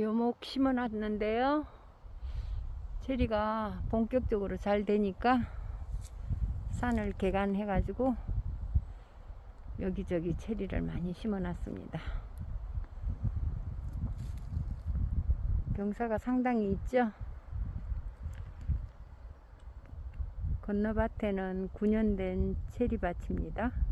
묘목 심어놨는데요. 체리가 본격적으로 잘 되니까 산을 개간해가지고 여기저기 체리를 많이 심어놨습니다. 경사가 상당히 있죠? 건너밭에는 9년 된 체리밭입니다.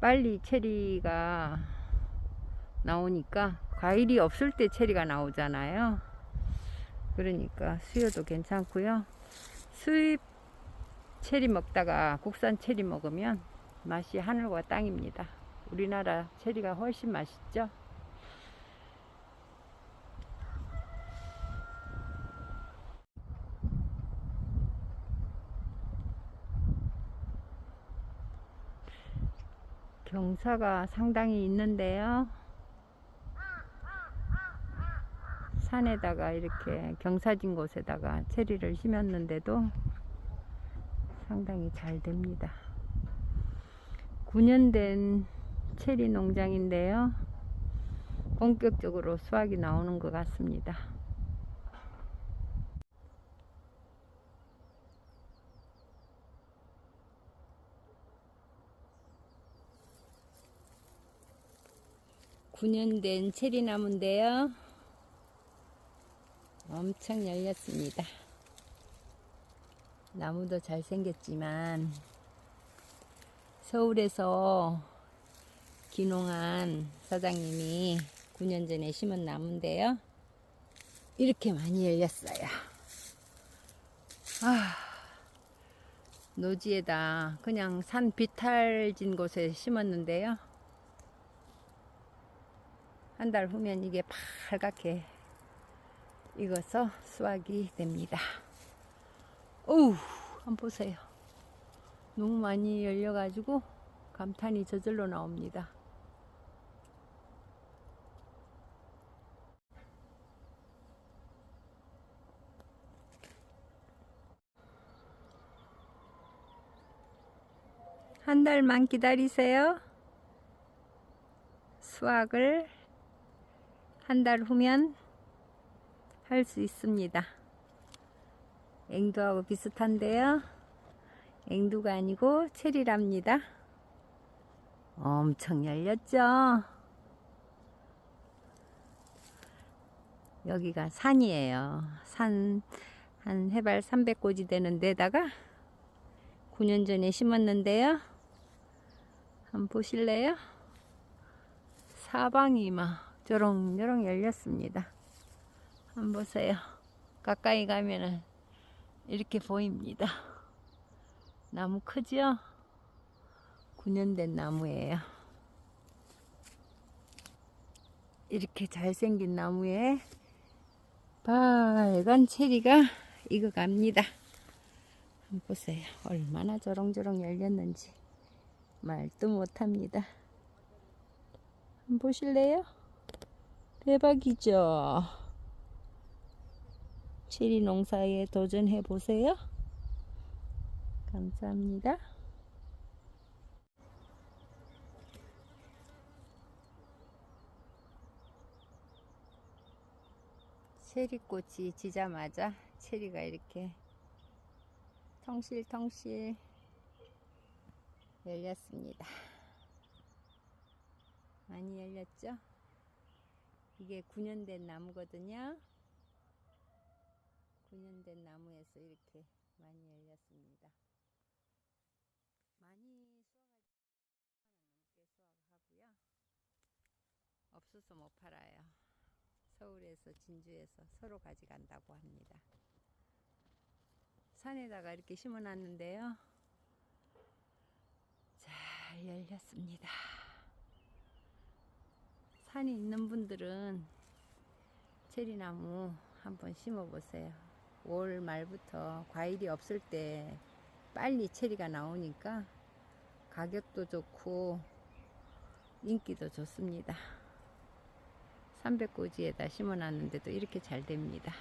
빨리 체리가 나오니까 과일이 없을 때 체리가 나오잖아요. 그러니까 수요도 괜찮고요. 수입 체리 먹다가 국산 체리 먹으면 맛이 하늘과 땅입니다. 우리나라 체리가 훨씬 맛있죠. 경사가 상당히 있는데요. 산에다가 이렇게 경사진 곳에다가 체리를 심었는데도 상당히 잘 됩니다. 9년 된 체리 농장인데요. 본격적으로 수확이 나오는 것 같습니다. 구년된 체리 나무인데요. 엄청 열렸습니다. 나무도 잘생겼지만 서울에서 기농한 사장님이 9년 전에 심은 나무인데요. 이렇게 많이 열렸어요. 아, 노지에다 그냥 산 비탈진 곳에 심었는데요. 한 달 후면 이게 빨갛게 익어서 수확이 됩니다. 오우, 한번 보세요. 너무 많이 열려가지고 감탄이 저절로 나옵니다. 한 달만 기다리세요. 수확을 한 달 후면 할 수 있습니다. 앵두하고 비슷한데요. 앵두가 아니고 체리랍니다. 엄청 열렸죠? 여기가 산이에요. 산, 한 해발 300고지 되는 데다가 9년 전에 심었는데요. 한번 보실래요? 사방이 막 저렁저렁 열렸습니다. 한번 보세요. 가까이 가면은 이렇게 보입니다. 나무 크죠? 9년 된 나무예요. 이렇게 잘생긴 나무에 빨간 체리가 익어갑니다. 한번 보세요. 얼마나 저렁저렁 열렸는지 말도 못합니다. 한번 보실래요? 대박이죠? 체리 농사에 도전해 보세요. 감사합니다. 체리꽃이 지자마자 체리가 이렇게 통실통실 열렸습니다. 많이 열렸죠? 이게 9년 된 나무거든요. 9년 된 나무에서 이렇게 많이 열렸습니다. 많이 수확할 넘게 수확하고요. 없어서 못 팔아요. 서울에서 진주에서 서로 가져간다고 합니다. 산에다가 이렇게 심어놨는데요. 잘 열렸습니다. 산이 있는 분들은 체리나무 한번 심어 보세요. 올 말부터 과일이 없을 때 빨리 체리가 나오니까 가격도 좋고 인기도 좋습니다. 300고지에다 심어놨는데도 이렇게 잘 됩니다.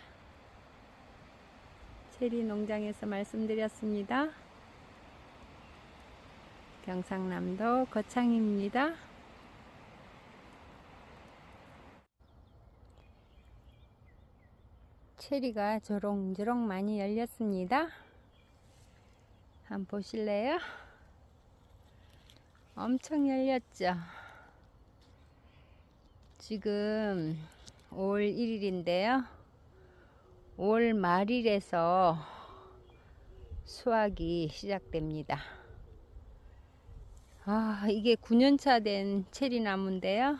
체리 농장에서 말씀드렸습니다. 경상남도 거창입니다. 체리가 조롱조롱 많이 열렸습니다. 한번 보실래요? 엄청 열렸죠? 지금 5월 1일인데요. 5월 말일에서 수확이 시작됩니다. 아, 이게 9년차 된 체리 나무인데요.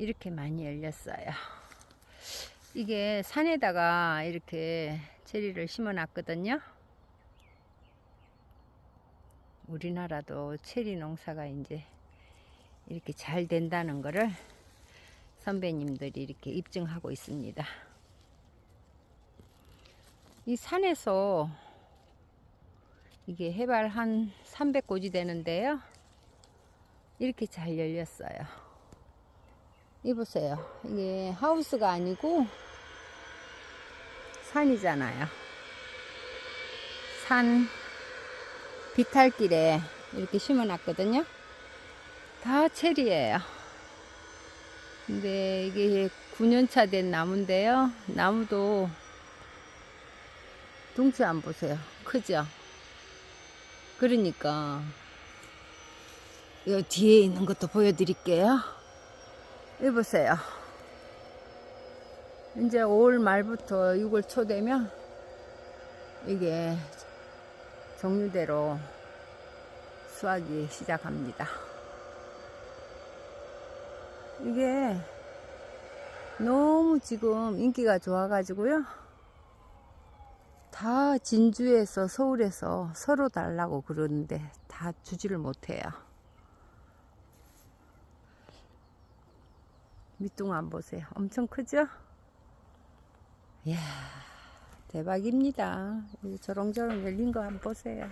이렇게 많이 열렸어요. 이게 산에다가 이렇게 체리를 심어 놨거든요. 우리나라도 체리 농사가 이제 이렇게 잘 된다는 거를 선배님들이 이렇게 입증하고 있습니다. 이 산에서 이게 해발 한 300고지 되는데요. 이렇게 잘 열렸어요. 이 보세요. 이게 하우스가 아니고 산이잖아요. 산 비탈길에 이렇게 심어 놨거든요. 다 체리예요. 근데 이게 9년차 된 나무인데요. 나무도 둥치 안 보세요. 크죠? 그러니까 이 뒤에 있는 것도 보여드릴게요. 이 보세요. 이제 5월 말부터 6월 초 되면 이게 종류대로 수확이 시작합니다. 이게 너무 지금 인기가 좋아가지고요. 다 진주에서 서울에서 서로 달라고 그러는데 다 주지를 못해요. 밑둥 안 보세요. 엄청 크죠? 이야, 대박입니다. 이 저렁저렁 열린 거 한번 보세요.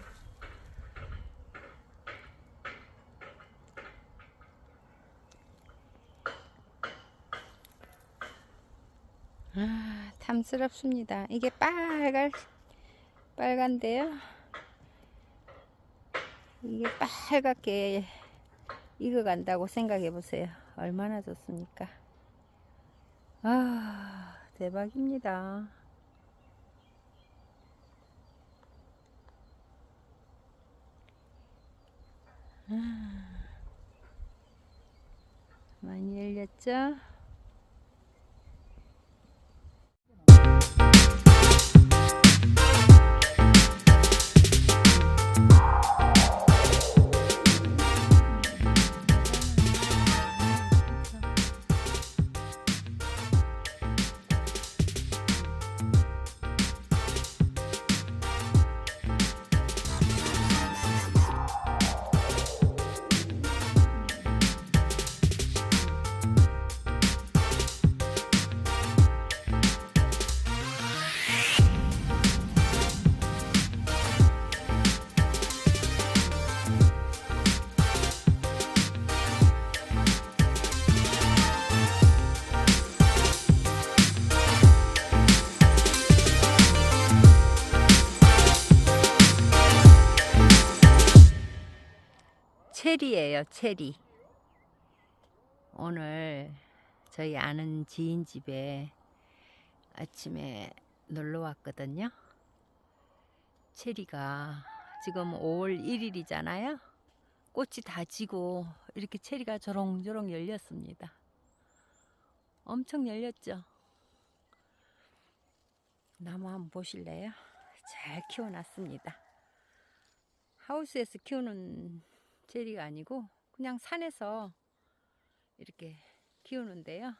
아, 탐스럽습니다. 이게 빨갈, 빨간데요. 이게 빨갛게 익어간다고 생각해 보세요. 얼마나 좋습니까? 아, 대박입니다. 아, 많이 열렸죠? 체리예요, 체리. 오늘 저희 아는 지인 집에 아침에 놀러 왔거든요. 체리가 지금 5월 1일이잖아요. 꽃이 다 지고 이렇게 체리가 조롱조롱 열렸습니다. 엄청 열렸죠? 나무 한번 보실래요? 잘 키워놨습니다. 하우스에서 키우는 체리가 아니고 그냥 산에서 이렇게 키우는데요.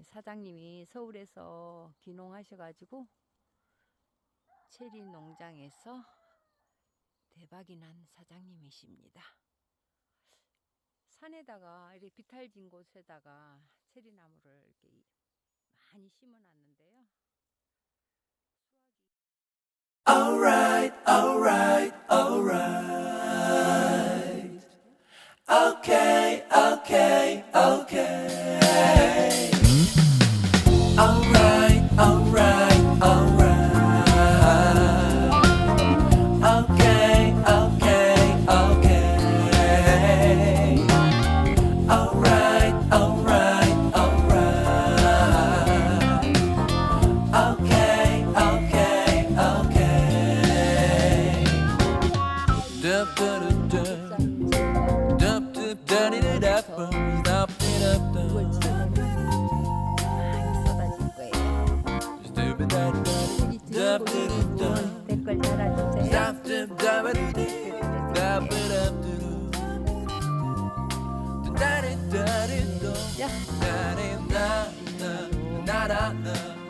사장님이 서울에서 귀농하셔가지고 체리 농장에서 대박이 난 사장님이십니다. 산에다가 이렇게 비탈진 곳에다가 체리 나무를 이렇게 많이 심어놨는데요. Alright, alright, alright. Okay, okay, okay. Yeah. Na, na, na, na, na, na.